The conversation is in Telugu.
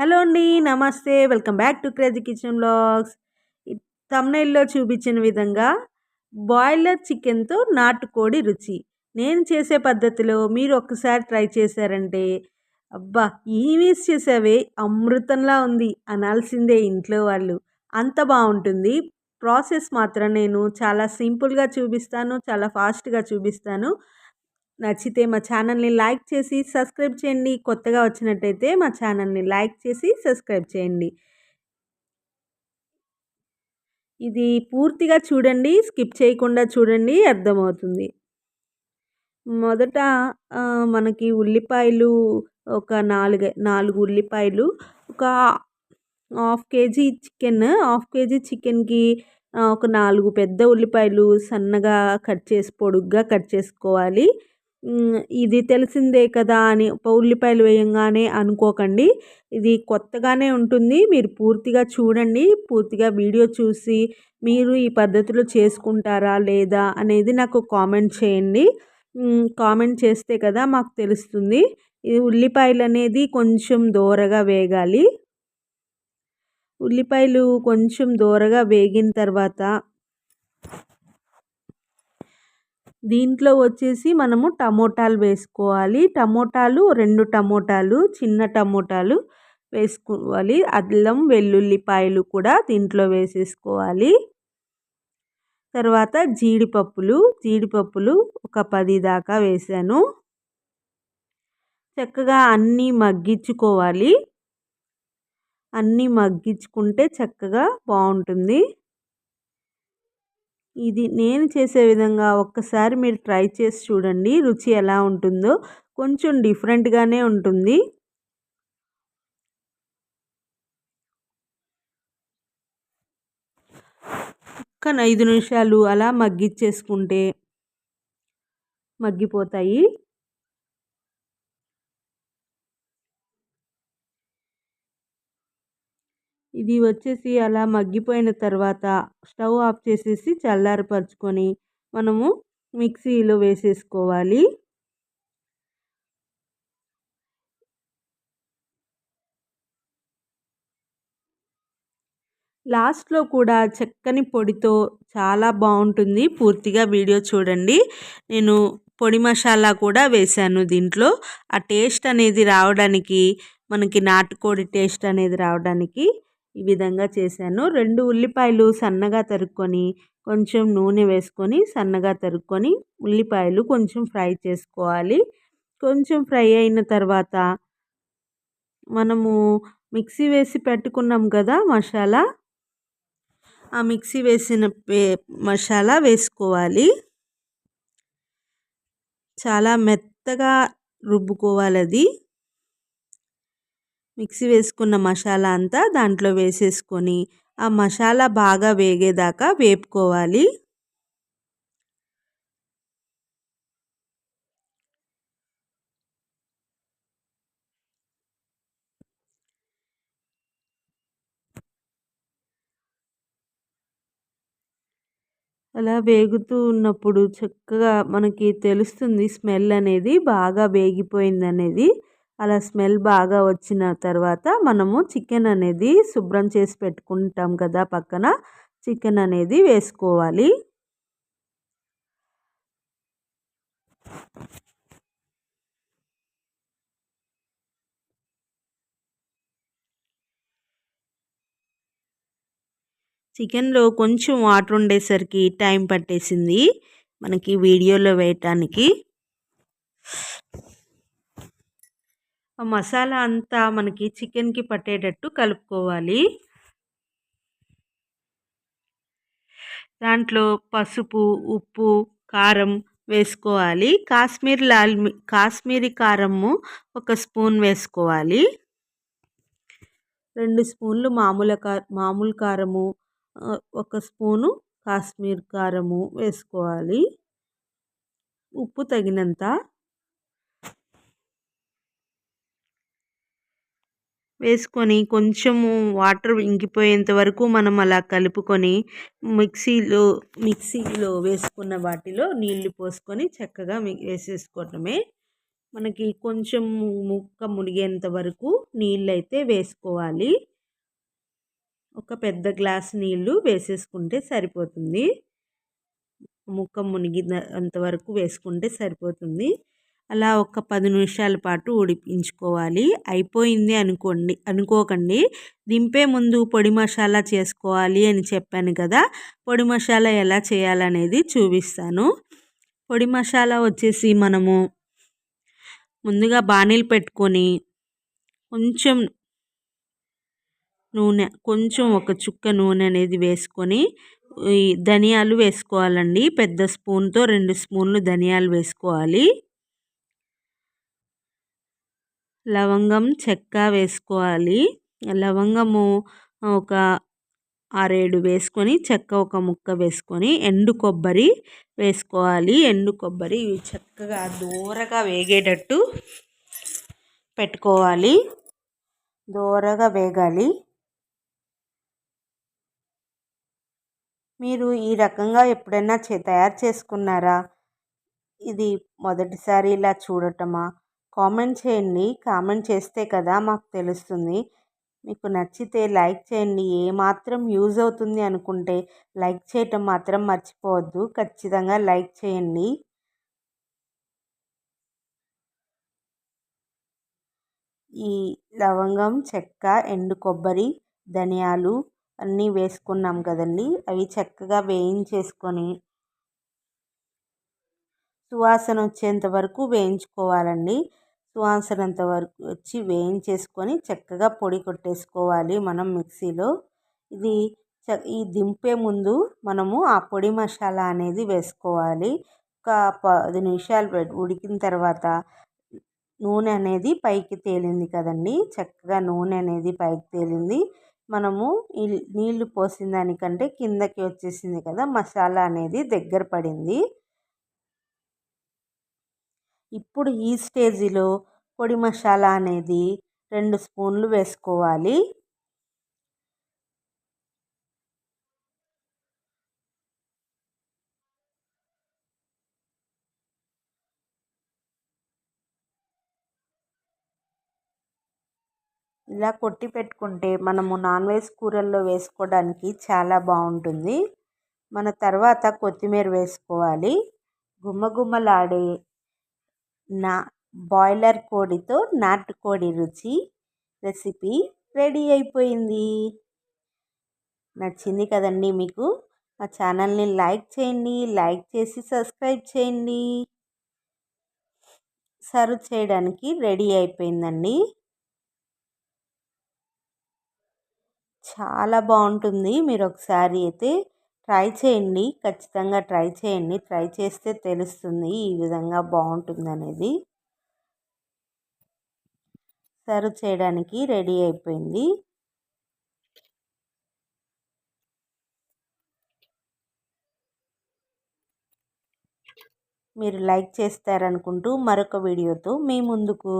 హలో అండి నమస్తే. Welcome back to crazy kitchen blogs తమ్నైల్లో చూపించిన విధంగా బాయిలర్ చికెన్తో నాటుకోడి రుచి. నేను చేసే పద్ధతిలో మీరు ఒక్కసారి ట్రై చేశారంటే అబ్బా! ఈ చేసేవే అమృతంలా ఉంది అనాల్సిందే ఇంట్లో వాళ్ళు. అంత బాగుంటుంది. ప్రాసెస్ మాత్రం నేను చాలా సింపుల్గా చూపిస్తాను చాలా ఫాస్ట్గా చూపిస్తాను. నచ్చితే మా ఛానల్ని లైక్ చేసి సబ్స్క్రైబ్ చేయండి. కొత్తగా వచ్చినట్టయితే మా ఛానల్ని లైక్ చేసి సబ్స్క్రైబ్ చేయండి. ఇది పూర్తిగా చూడండి. స్కిప్ చేయకుండా చూడండి. అర్థమవుతుంది. మొదట మనకి ఉల్లిపాయలు ఒక నాలుగు నాలుగు ఉల్లిపాయలు ఒక half KG chicken half KG చికెన్కి ఒక నాలుగు పెద్ద ఉల్లిపాయలు సన్నగా కట్ చేసి పొడుగ్గా కట్ చేసుకోవాలి. ఇది తెలిసిందే కదా అని ఉల్లిపాయలు వేయంగానే అనుకోకండి. ఇది కొత్తగానే ఉంటుంది. మీరు పూర్తిగా చూడండి. పూర్తిగా వీడియో చూసి మీరు ఈ పద్ధతిలో చేసుకుంటారా లేదా అనేది నాకు కామెంట్ చేయండి. కామెంట్ చేస్తే కదా మాకు తెలుస్తుంది. ఇది ఉల్లిపాయలు అనేది కొంచెం దోరగా వేగాలి. ఉల్లిపాయలు కొంచెం దోరగా వేగిన తర్వాత దీంట్లో వచ్చేసి మనము టమోటాలు వేసుకోవాలి. టమోటాలు రెండు టమోటాలు చిన్న టమోటాలు వేసుకోవాలి. అల్లం వెల్లుల్లిపాయలు కూడా దీంట్లో వేసేసుకోవాలి. తర్వాత జీడిపప్పులు జీడిపప్పులు ఒక పది దాకా వేసాను. చక్కగా అన్నీ మగ్గించుకోవాలి. అన్నీ మగ్గించుకుంటే చక్కగా బాగుంటుంది. ఇది నేను చేసే విధంగా ఒక్కసారి మీరు ట్రై చేసి చూడండి. రుచి ఎలా ఉంటుందో కొంచెం డిఫరెంట్గానే ఉంటుంది. ఒక్క ఐదు నిమిషాలు అలా మగ్గిచ్చేసుకుంటే మగ్గిపోతాయి. ఇది వచ్చేసి అలా మగ్గిపోయిన తర్వాత స్టవ్ ఆఫ్ చేసేసి చల్లారపరుచుకొని మనము మిక్సీలో వేసేసుకోవాలి. లాస్ట్లో కూడా చక్కని పొడితో చాలా బాగుంటుంది. పూర్తిగా వీడియో చూడండి. నేను పొడి మసాలా కూడా వేశాను దీంట్లో. ఆ టేస్ట్ అనేది రావడానికి మనకి నాటుకోడి టేస్ట్ అనేది రావడానికి ఈ విధంగా చేశాను. రెండు ఉల్లిపాయలు సన్నగా తరుక్కొని కొంచెం నూనె వేసుకొని సన్నగా తరుక్కొని ఉల్లిపాయలు కొంచెం ఫ్రై చేసుకోవాలి. కొంచెం ఫ్రై అయిన తర్వాత మనము మిక్సీ వేసి పెట్టుకున్నాం కదా మసాలా. ఆ మిక్సీ వేసిన మసాలా వేసుకోవాలి. చాలా మెత్తగా రుబ్బుకోవాలి అది. మిక్సీ వేసుకున్న మసాలా అంతా దాంట్లో వేసేసుకొని ఆ మసాలా బాగా వేగేదాకా వేపుకోవాలి. అలా వేగుతూ ఉన్నప్పుడు చక్కగా మనకి తెలుస్తుంది స్మెల్ అనేది బాగా వేగిపోయింది అనేది అలా స్మెల్ బాగా వచ్చిన తర్వాత మనము చికెన్ అనేది శుభ్రం చేసి పెట్టుకుంటాం కదా పక్కన. చికెన్ అనేది వేసుకోవాలి. చికెన్లో కొంచెం వాటర్ ఉండేసరికి టైం పట్టేసింది మనకి వీడియోలో వేయటానికి. మసాలా అంతా మనకి చికెన్కి పట్టేటట్టు కలుపుకోవాలి. దాంట్లో పసుపు ఉప్పు కారం వేసుకోవాలి. కాశ్మీర్ లాల్ కాశ్మీరీ కారము ఒక స్పూన్ వేసుకోవాలి. రెండు స్పూన్లు మామూలు కార మామూలు కారము ఒక స్పూను కాశ్మీర్ కారము వేసుకోవాలి. ఉప్పు తగినంత వేసుకొని కొంచెము వాటర్ ఇంకిపోయేంత వరకు మనం అలా కలుపుకొని మిక్సీలో మిక్సీలో వేసుకున్న వాటిలో నీళ్ళు పోసుకొని చక్కగా వేసేసుకోవటమే. మనకి కొంచెం ముక్క మునిగేంత వరకు నీళ్ళు అయితే వేసుకోవాలి. ఒక పెద్ద గ్లాస్ నీళ్ళు వేసేసుకుంటే సరిపోతుంది. ముక్క మునిగినంత వరకు వేసుకుంటే సరిపోతుంది. అలా ఒక పది నిమిషాల పాటు ఉడికించుకోవాలి అయిపోయింది అనుకోండి అనుకోకండి. దింపే ముందు పొడి మసాలా చేసుకోవాలి అని చెప్పాను కదా పొడి మసాలా ఎలా చేయాలనేది చూపిస్తాను. పొడి మసాలా వచ్చేసి మనము ముందుగా బాణీలు పెట్టుకొని కొంచెం నూనె కొంచెం ఒక చుక్క నూనె అనేది వేసుకొని ఈ ధనియాలు వేసుకోవాలండి. పెద్ద స్పూన్తో రెండు స్పూన్లు ధనియాలు వేసుకోవాలి. లవంగం చెక్క వేసుకోవాలి. లవంగము ఒక ఆరేడు వేసుకొని చెక్క ఒక ముక్క వేసుకొని ఎండు కొబ్బరి వేసుకోవాలి. ఎండు కొబ్బరి చక్కగా దూరగా వేగేటట్టు పెట్టుకోవాలి. దూరగా వేగాలి. మీరు ఈ రకంగా ఎప్పుడైనా చే తయారు చేసుకున్నారా? ఇది మొదటిసారి ఇలా చూడటమా? కామెంట్ చేయండి. కామెంట్ చేస్తే కదా మాకు తెలుస్తుంది. మీకు నచ్చితే లైక్ చేయండి. ఏమాత్రం యూజ్ అవుతుంది అనుకుంటే లైక్ చేయటం మాత్రం మర్చిపోవద్దు. ఖచ్చితంగా లైక్ చేయండి. ఈ లవంగం చెక్క ఎండు కొబ్బరి ధనియాలు అన్నీ వేసుకున్నాం కదండి. అవి చక్కగా వేయించేసుకొని సువాసన వచ్చేంత వరకు వేయించుకోవాలండి. సువాసన వరకు వచ్చి వేయించేసుకొని చక్కగా పొడి కొట్టేసుకోవాలి మనం మిక్సీలో. ఇది ఈ దింపే ముందు మనము ఆ పొడి మసాలా అనేది వేసుకోవాలి. ఒక పది నిమిషాలు ఉడికిన తర్వాత నూనె అనేది పైకి తేలింది కదండి. చక్కగా నూనె అనేది పైకి తేలింది. మనము ఈ నీళ్ళు పోసిన దానికంటే కిందకి వచ్చేసింది కదా మసాలా అనేది దగ్గర పడింది. ఇప్పుడు ఈ స్టేజిలో పొడి మసాలా అనేది రెండు స్పూన్లు వేసుకోవాలి. ఇలా కొట్టి పెట్టుకుంటే మనము నాన్ వెజ్ కూరల్లో వేసుకోవడానికి చాలా బాగుంటుంది. మన తర్వాత కొత్తిమీర వేసుకోవాలి. గుమ్మగుమ్మలాడే నా బాయిలర్ కోడితో నాటుకోడి రుచి రెసిపీ రెడీ అయిపోయింది. నచ్చింది కదండి మీకు? మా ఛానల్ని లైక్ చేయండి లైక్ చేసి సబ్స్క్రైబ్ చేయండి. సర్వ్ చేయడానికి రెడీ అయిపోయిందండి. చాలా బాగుంటుంది. మీరు ఒకసారి అయితే ట్రై చేయండి. ఖచ్చితంగా ట్రై చేయండి. ట్రై చేస్తే తెలుస్తుంది ఈ విధంగా బాగుంటుంది అనేది సర్వ్ చేయడానికి రెడీ అయిపోయింది. మీరు లైక్ చేస్తారనుకుంటూ మరొక వీడియోతో మీ ముందుకు